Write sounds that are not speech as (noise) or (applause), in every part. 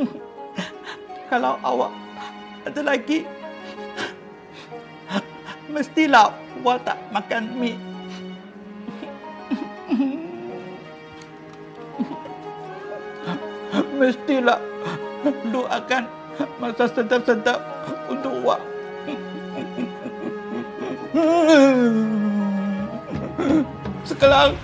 (laughs) kalau awak ada lagi, mestilah awak tak makan mi. (laughs) Mestilah lu akan masak sedap-sedap untuk awak. (laughs) Sekarang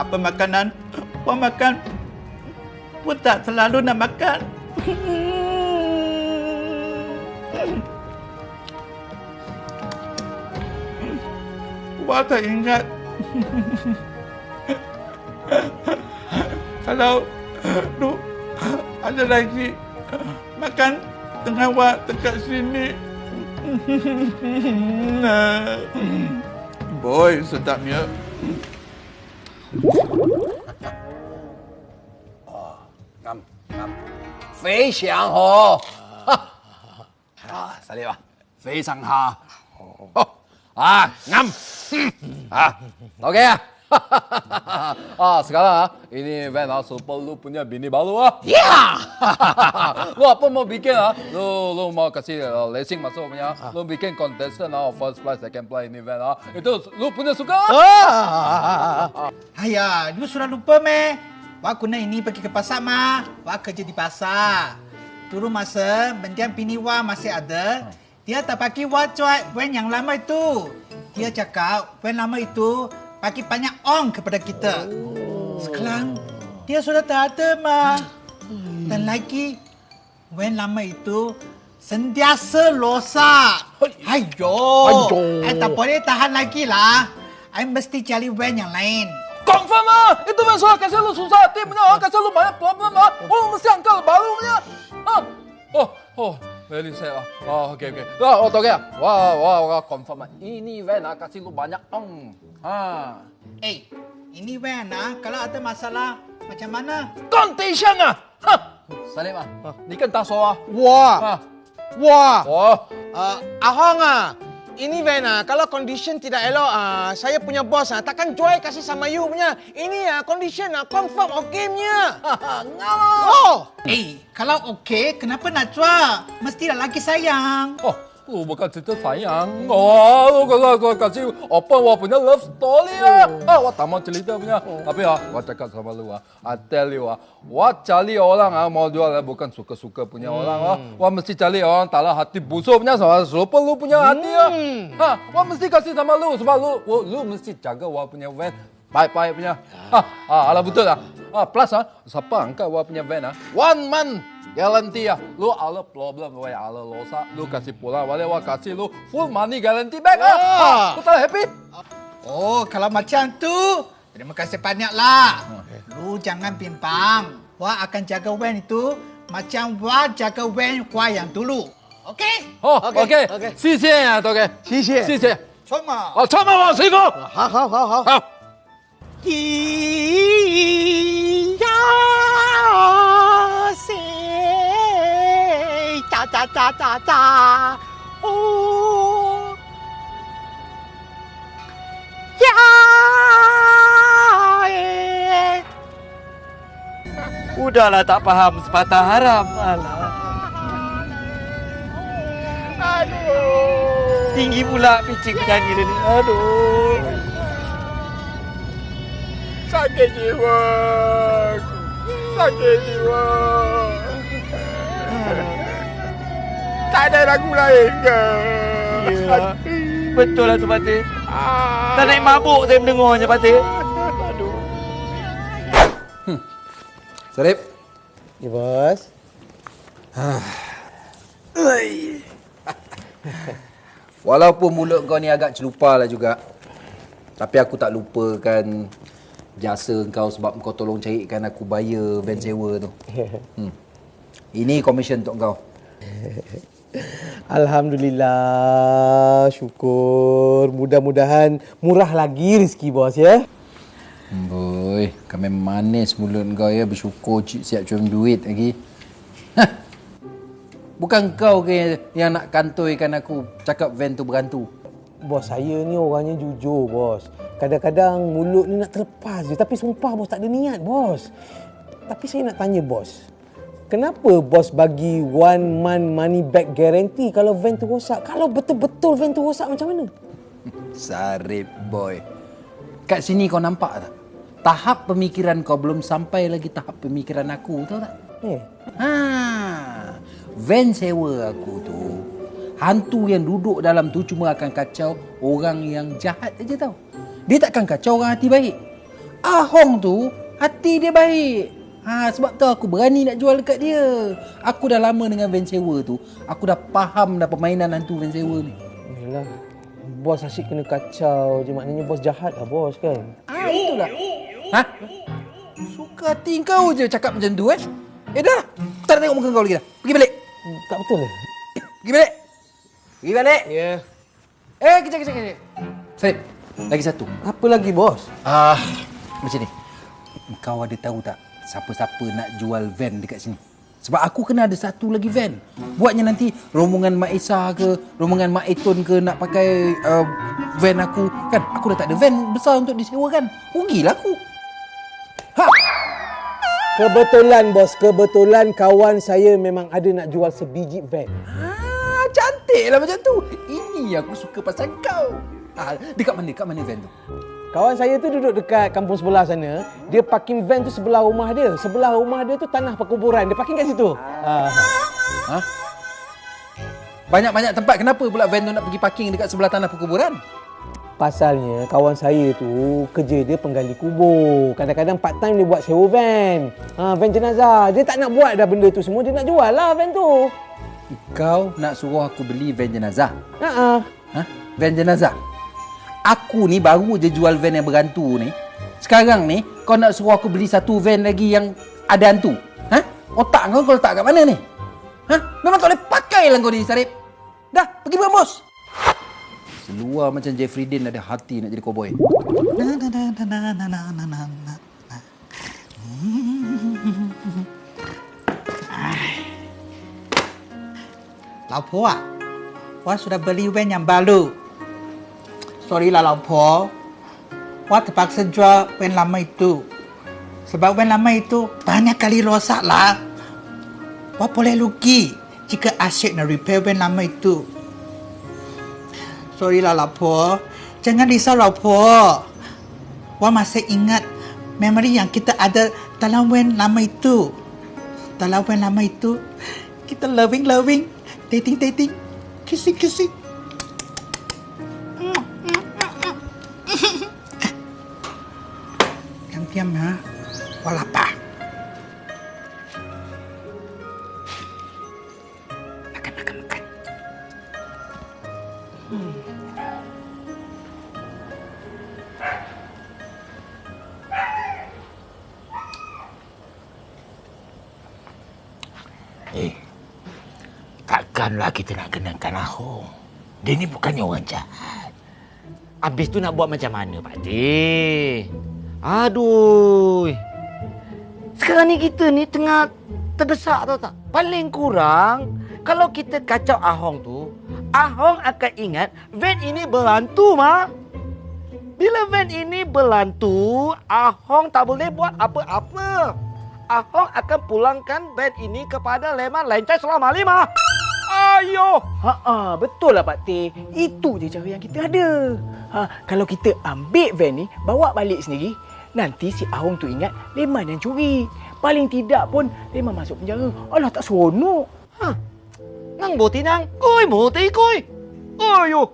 apa makanan? Puan makan? Pun tak selalu nak makan. Puan tak ingat? Kalau Lu Ada lagi Makan Dengan awak dekat sini. Boy sedapnya 啊 (laughs) 啱啱。非常好啊犀利吧。非常好啊啱。啊 ok 啊。(laughs) ah, sekarang ah, ini Van ah, super lu punya bini baru ah. Ya. (laughs) lu apa mau bikin ah? Lu lu mau kasih uh, racing masuk punya, lu bikin contestant ah, first place, second place ini Van ah. Itu lu punya suka? Ah. (laughs) Ayah, lu sudah lupa meh. Wah guna ini pergi ke pasar mah. Wah kerja di pasar. Dulu masa mendiam bini wah masih ada. Dia tak pakai wah wen yang lama itu. Dia cakap wen lama itu pakai banyak ong kepada kita. Sekarang dia sudah tak ada mah. Dan lagi wen lama itu sentiasa losak. Ayo. Ayo. I tak boleh tahan lagi lah. I mesti cari wen yang lain. Confirm ah, itu Van sudah kasih lu susah hati punya, ah, kasih lu banyak problem ah. Oh, mesti angkat baru punya. Ah. Oh, oh, very sad ah. Oh, okay, okay. Oh, oh, okay. Wah, wah, wah, confirm ah. Ini Van ah, kasih lu banyak ong. Ah. Eh, ini Wen ah, kalau ada masalah macam mana? Condition ah. Ha. Salim ah, ni kan tak soal ah. 我 Ah. 我 Oh, uh, Ahong ah. Ini Van ah, kalau condition tidak elok ah, saya punya bos ah takkan Joy kasih sama you punya. Ini ah condition ah confirm okey punya. ngala. Oh. Eh, kalau okey, kenapa nak cuak? Mestilah lagi sayang. Oh, lu bukan cerita sayang. Oh, lu kalau kau kasih open gua punya love story ah. Ah, gua tak mau cerita punya. Tapi ah, gua cakap sama lu ah. I tell you ah, gua cari orang ah mau jual ah, bukan suka-suka punya orang ah. Gua mesti cari orang tak lah hati busuk punya sama serupa lu punya hati ah. Ha, gua mesti kasih sama lu sebab lu lu, mesti jaga gua punya van baik-baik punya. Ah, ah, alah betul ah. Ah, plus ah, siapa angkat gua punya van ah? One month Guarantee ya, lu ada problem, lu ada losa, lu kasih pulang, boleh wah kasih lu full money guarantee back ah. Ah. ah lu tak happy? Oh, kalau macam tu, terima kasih banyaklah. Lu jangan pimpang. Wah akan jaga Wen itu macam Wah jaga Wen Wah yang dulu. Okey? Oh, Okay, OK， okay. 谢谢啊，OK，谢谢谢谢。 Cuma. 哦，唱吧，王师傅。好好好好。好。咿呀噻， 哒哒哒哒哒，哦呀哎。 Udahlah tak faham sepatah haram. Alah. Aduh. Tinggi pula picik penyanyi dia ni. Aduh. Sakit jiwa. Sakit jiwa. Tak ada lagu lain ke? Ya. Betul lah tu Patih. Tak naik mabuk saya mendengarnya Patih. Aduh. Sarip, Ya bos. walaupun mulut kau ni agak celupa lah juga, tapi aku tak lupakan jasa kau sebab kau tolong carikan aku bayar van sewa tu. (laughs) Hmm. Ini komisen untuk kau. Alhamdulillah, syukur. Mudah-mudahan murah lagi rezeki bos ya. Boy, kami manis mulut kau ya bersyukur cik siap cuam duit lagi. Hah. Bukan kau ke yang nak kantoikan aku cakap van tu berantu. Bos, saya ni orangnya jujur, bos. Kadang-kadang mulut ni nak terlepas je. Tapi sumpah, bos, tak ada niat, bos. Tapi saya nak tanya, bos. Kenapa bos bagi one month money back guarantee kalau van tu rosak? Kalau betul-betul van tu rosak macam mana? (laughs) Sarip boy. Kat sini kau nampak tak? Tahap pemikiran kau belum sampai lagi tahap pemikiran aku, tahu tak? Eh, Ha, van sewa aku tu hantu yang duduk dalam tu cuma akan kacau orang yang jahat aja tau. Dia takkan kacau orang hati baik. Ahong tu hati dia baik. Ha, sebab tu aku berani nak jual dekat dia. Aku dah lama dengan van sewa tu. Aku dah faham dah permainan hantu van sewa ni. yelah. Bos asyik kena kacau je. Maknanya bos jahat lah, bos kan? Ah, itulah. Ha? Suka hati kau je cakap macam tu eh. Eh dah, aku tak nak tengok muka kau lagi dah. Pergi balik. Hmm, Tak betul lah. Pergi balik. Pergi balik. Ya. Yeah. Eh, kejap, kejap, kejap. Sarip, lagi satu. Apa lagi, bos? Ah, macam ni. Kau ada tahu tak siapa-siapa nak jual van dekat sini? Sebab aku kena ada satu lagi van. Buatnya nanti rombongan Mak Esa ke, rombongan Mak Eton ke nak pakai uh, van aku. Kan aku dah tak ada van besar untuk disewakan. Rugilah aku. Kebetulan, bos. Kebetulan kawan saya memang ada nak jual sebiji van. Ah, cantik lah macam tu. Ini aku suka pasal kau. Ah, dekat mana? Dekat mana van tu? Kawan saya tu duduk dekat kampung sebelah sana. Dia parking van tu sebelah rumah dia. Sebelah rumah dia tu tanah perkuburan. Dia parking kat situ. Ah. Ha? Banyak-banyak tempat. Kenapa pula van tu nak pergi parking dekat sebelah tanah perkuburan? Pasalnya kawan saya tu kerja dia penggali kubur. Kadang-kadang part time dia buat sewa van. Ha, van jenazah. Dia tak nak buat dah benda tu semua. Dia nak jual lah van tu. Kau nak suruh aku beli van jenazah? Ha Ha? Van jenazah? Aku ni baru je jual van yang berhantu ni. Sekarang ni kau nak suruh aku beli satu van lagi yang ada hantu? Ha? Otak kau kau letak kat mana ni? Ha? Memang tak boleh pakai lah kau ni Sarip. Dah, pergi buat bos. Seluar macam Jeffrey Dean ada hati nak jadi cowboy. Laopo ah, 我 sudah beli van yang baru. Sorry lah lawpo. Wah terpaksa jual pen lama itu. Sebab pen lama itu banyak kali rosak lah. Wah boleh lugi jika asyik nak repair pen lama itu. Sorry lah lawpo. Jangan risau lawpo. Wah masih ingat memory yang kita ada dalam pen lama itu. Dalam pen lama itu kita loving loving, dating dating, kissing kissing. Ya, 我 lapar. Makan makan makan. Eh, takkanlah kita nak kenakan Ahong. Dia ni bukannya orang jahat. Habis tu nak buat macam mana, Pak Cik? Aduh. Sekarang ni kita ni tengah terdesak tau tak? Paling kurang, kalau kita kacau Ahong tu, Ahong akan ingat van ini berlantu, Ma. Bila van ini berlantu, Ahong tak boleh buat apa-apa. Ahong akan pulangkan van ini kepada Leman Lencai selama lima. Ayo. Ha ah, betul lah Pak Teh. Itu je cara yang kita ada. Ha, kalau kita ambil van ni, bawa balik sendiri, nanti si Ahong tu ingat Leman yang curi. Paling tidak pun Leman masuk penjara. Alah tak seronok. Ha. Nang boti nang. Koi boti koi. Ayo.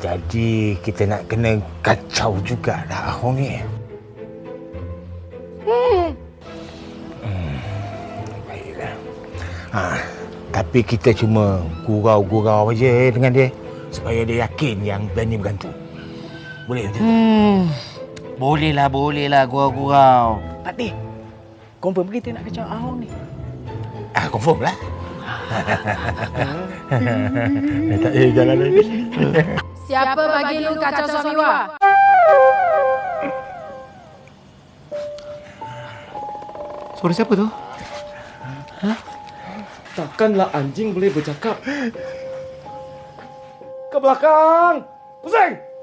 Jadi kita nak kena kacau juga dah Ahong ni. Hmm. Baiklah. Ha, tapi kita cuma gurau-gurau aja dengan dia supaya dia yakin yang ni bergantung. Boleh macam tu? Hmm. Boleh lah, boleh lah gurau-gurau. Pak Teh, confirm kita nak kacau Ahong ni. Ah, confirm lah. (laughs) tak payah jalan lagi. Siapa bagi lu kacau suami Wah? Suara siapa tu? Takkanlah anjing boleh bercakap. Kau belakang. Pusing!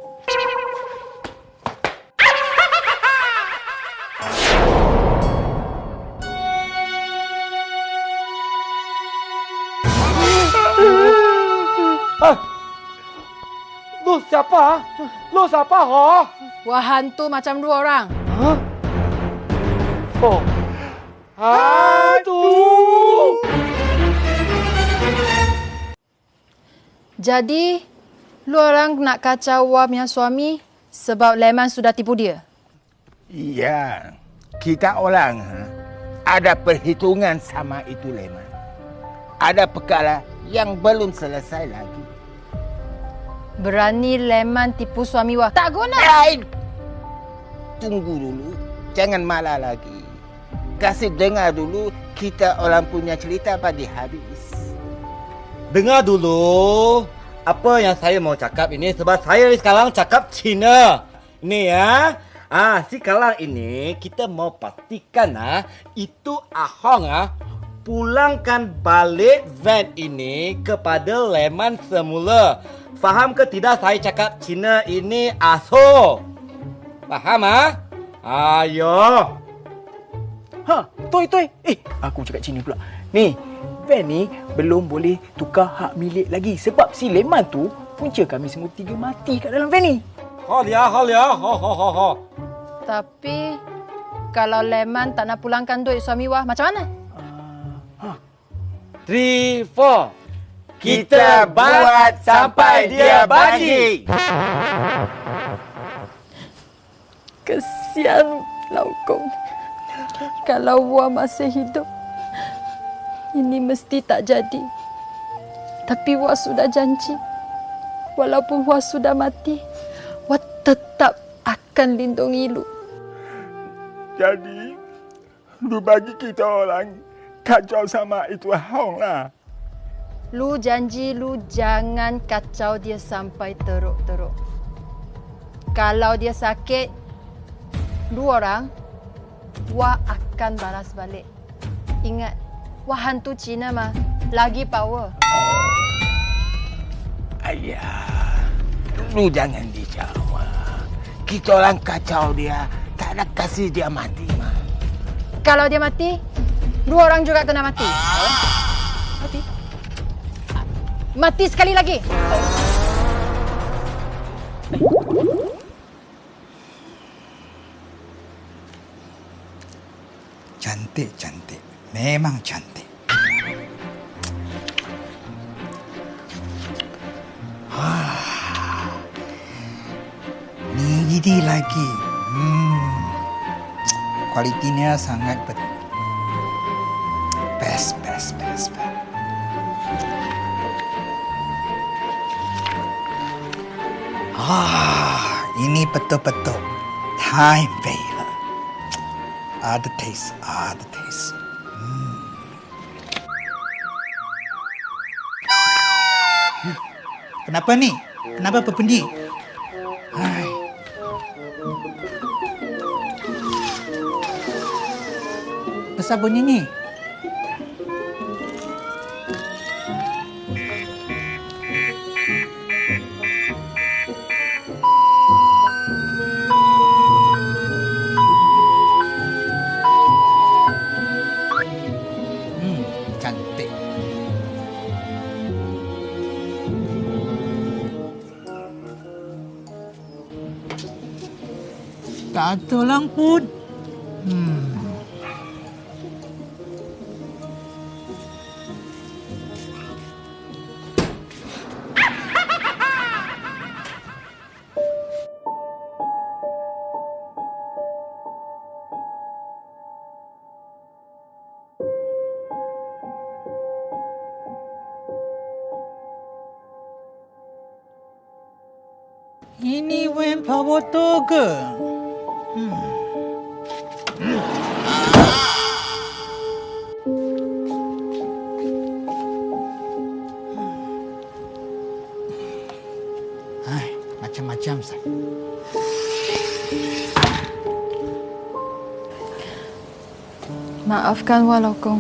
Lu siapa? Lu siapa, ho? Wah hantu macam dua orang. Oh. Aduh. Jadi, lu orang nak kacau Wah punya suami sebab Leman sudah tipu dia. Iya, kita orang ha, ada perhitungan sama itu Leman. Ada perkara yang belum selesai lagi. Berani Leman tipu suami Wah. Tak guna. Hai, tunggu dulu, jangan malah lagi. Kasih dengar dulu kita orang punya cerita pada habis. Dengar dulu apa yang saya mau cakap ini sebab saya ni sekarang cakap Cina. Ni ya. Ah, sekarang ini kita mau pastikan ah itu Ahong ah pulangkan balik van ini kepada Leman semula. Faham ke tidak saya cakap Cina ini aso? Faham ah? Ayo. Ha, Toy Toy. Eh, aku cakap Cina pula. Ni, van ni belum boleh tukar hak milik lagi sebab si Leman tu punca kami semua tiga mati kat dalam van ni. Hal ya, hal ya. Ho ho ho ho. Tapi, kalau Leman tak nak pulangkan duit suami Wah, macam mana? Three, four. Kita buat sampai dia bagi. Kesian Laukong. Kalau Wah masih hidup, ini mesti tak jadi. Tapi Wah sudah janji. Walaupun Wah sudah mati, Wah tetap akan lindungi Lu. Jadi, lu bagi kita orang kacau sama itu Hong lah. Lu janji lu jangan kacau dia sampai teruk-teruk. Kalau dia sakit, lu orang, Wah akan balas balik. Ingat, Wah hantu Cina mah lagi power. Ayah, lu jangan dijawab. Kita orang kacau dia, tak nak kasih dia mati mah. Kalau dia mati, dua orang juga kena mati. Mati? Mati sekali lagi. Cantik, cantik. Memang cantik. Ah. Ni gidi lagi. Hmm. Kualitinya sangat bet- Ah, ini betul-betul time failure. Ada taste, ada taste. Hmm. Kenapa ni? Kenapa berpendi? Hai. Besar bunyi ni. Tak ada orang pun. Hmm. Ini wen power ke? Maafkan Walaukong.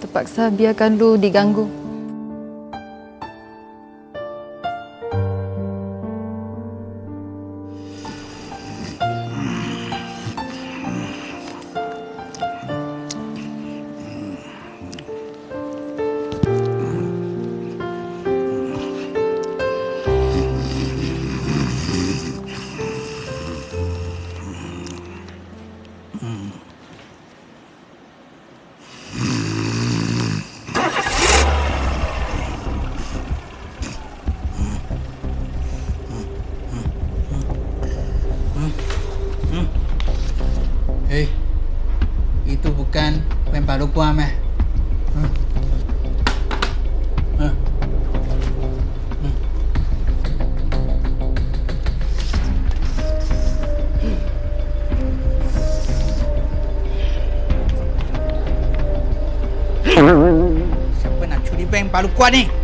Terpaksa biarkan lu diganggu. Curi bank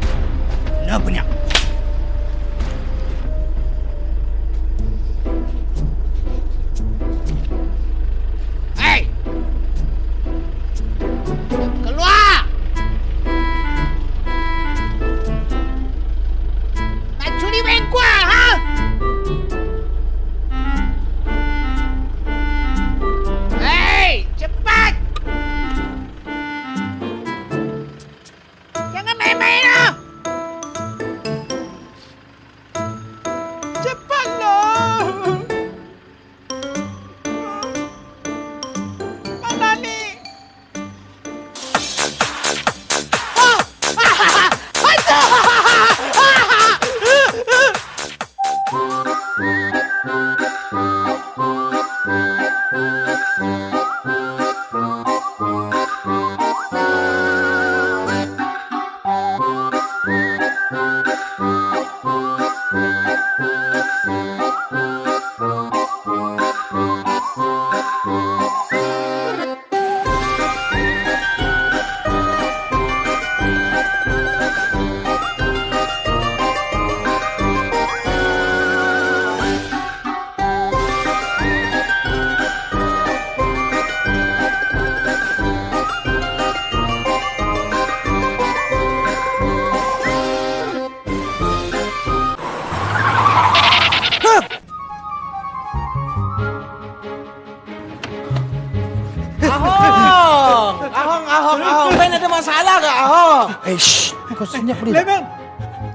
Kau senyap boleh tak? Lemon,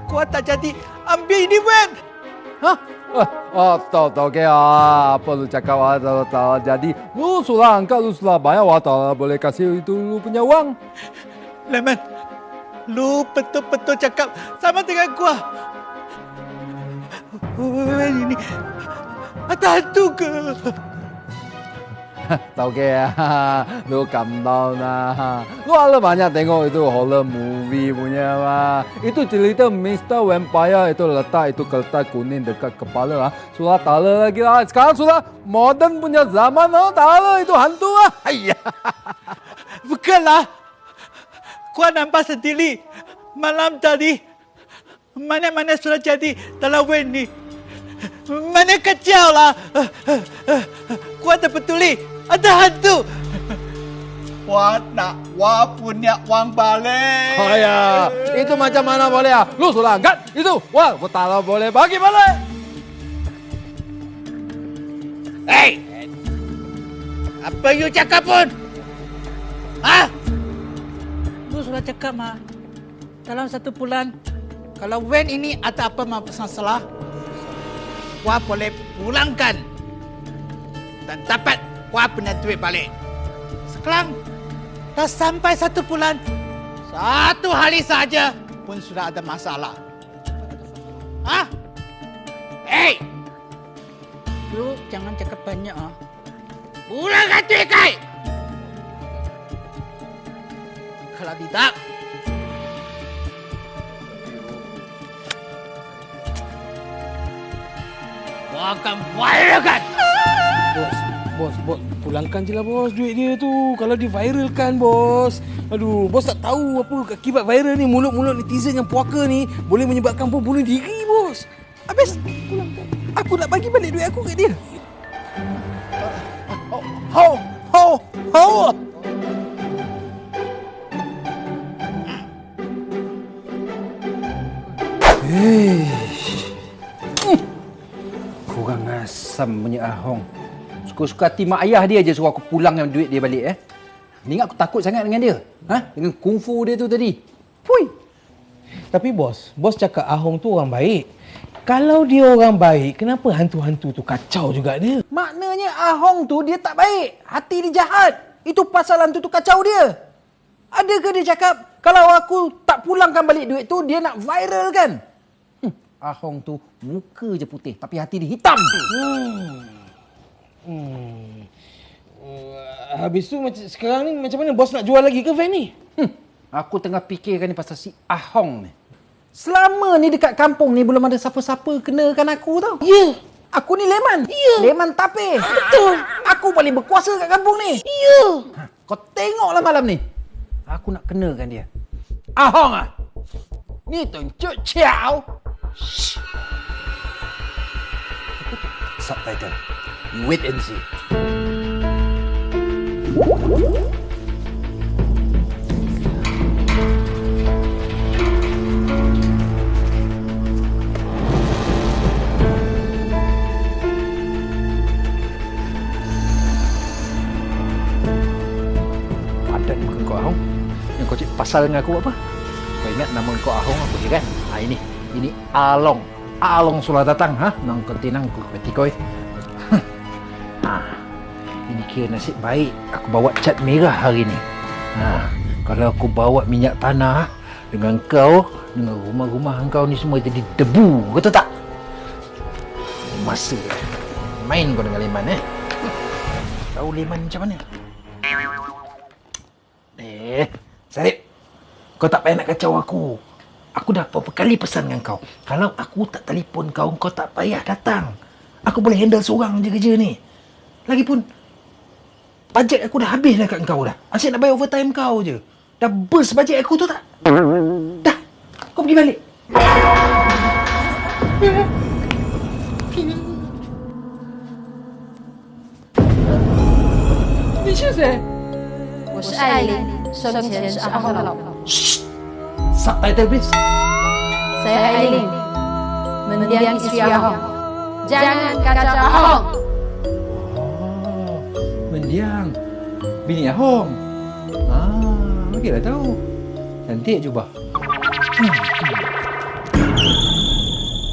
kuat tak jadi. Ambil ini, Wen. Ah, ah, tahu tahu ke ah, apa lu cakap ah, tahu tahu. Jadi lu sudah angkat, lu sudah bayar, wah tahu boleh kasih itu lu punya uang. Lemon, lu betul-betul cakap sama dengan gua. Wen ini ada hantu ke? Tahu ke (laughs) lu down lah. Lu ada banyak tengok itu horror movie punya mah. Itu cerita Mr. Vampire itu letak itu kertas kuning dekat kepala ah. Sudah tak ada lagi lah. Sekarang sudah modern punya zaman ah. Tak ada itu hantu ah. Ayah. Bukanlah. Gua nampak sendiri. Malam tadi. Mana-mana sudah jadi dalam wen ni. Mana kacau lah. Gua terpetuli. Ada hantu. Wah nak, wah punya uang balik. Ayah, itu macam mana boleh ah? Lu sudah angkat itu. Wah, tak tahu boleh bagi balik. Hei! Apa you cakap pun? Ha? Lu sudah cakap mah. Dalam satu bulan, kalau Wen ini ada apa masalah, Wah boleh pulangkan dan dapat Wah punya duit balik. Sekarang dah sampai satu bulan, satu hari saja pun sudah ada masalah. Ah? Hei! Lu jangan cakap banyak ah. Pulangkan duit kai! Kalau tidak, gua akan viralkan. Bos, bos, bos. Pulangkan je lah bos duit dia tu. Kalau diviralkan bos. Aduh, bos tak tahu apa akibat viral ni. Mulut-mulut netizen yang puaka ni boleh menyebabkan pun bunuh diri bos. Habis, pulangkan. Aku nak bagi balik duit aku kat dia. Ho, ho, ho! Hei. Hmm. Kurang asam punya ahong. Suka-suka hati mak ayah dia je suruh aku pulang dengan duit dia balik eh. Ni ingat aku takut sangat dengan dia. Ha? Dengan kungfu dia tu tadi. Pui. Tapi bos, bos cakap Ahong tu orang baik. Kalau dia orang baik, kenapa hantu-hantu tu kacau juga dia? Maknanya Ahong tu dia tak baik. Hati dia jahat. Itu pasal hantu tu kacau dia. Adakah dia cakap kalau aku tak pulangkan balik duit tu dia nak viral kan? Hmm, Ahong tu muka je putih tapi hati dia hitam. Hmm. Uh, habis tu macam sekarang ni macam mana bos nak jual lagi ke van ni? Hmm, aku tengah fikirkan ni pasal si Ahong ni. Selama ni dekat kampung ni belum ada siapa-siapa kenakan aku tau. Ya. Yeah. Aku ni Leman. Ya. Leman tapir. Betul. Aku paling berkuasa kat kampung ni. Ya. Ha, kau tengoklah malam ni. Aku nak kenakan dia. Ahong ah. Ni tunjuk ciao. Shh. Subtitle. And see. Padan muka kau Ahong. Yang kau cik pasal dengan aku apa? Kau ingat nama kau Ahong apa kan? Ha ini. Ini Along. Along sudah datang ha. Nang kentinang ku peti kau. Ha. Ini kira nasib baik aku bawa cat merah hari ni. Ha. Kalau aku bawa minyak tanah dengan kau dengan rumah-rumah kau ni semua jadi debu. Betul tak? Masa main kau dengan Leman eh. (laughs) Tahu Leman macam mana? Eh, Sarip. Kau tak payah nak kacau aku. Aku dah berapa kali pesan dengan kau. Kalau aku tak telefon kau, kau tak payah datang. Aku boleh handle seorang je kerja ni. Lagipun Bajet aku dah habis dah kat kau dah. Asyik nak bayar overtime kau je. Dah burst bajet aku tu tak? Dah Kau pergi balik. Ni? Saya Aileen Sontian Ahong Shh, Subtitle please. Saya Aileen Mendiang isteri Ahok. Jangan kacau Ahok. Liang Bini at home Ah, okey lah tahu. Cantik cuba.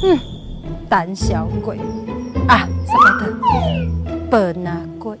Hmm, tan xiao gui Ah, sepatah Penakut Penakut.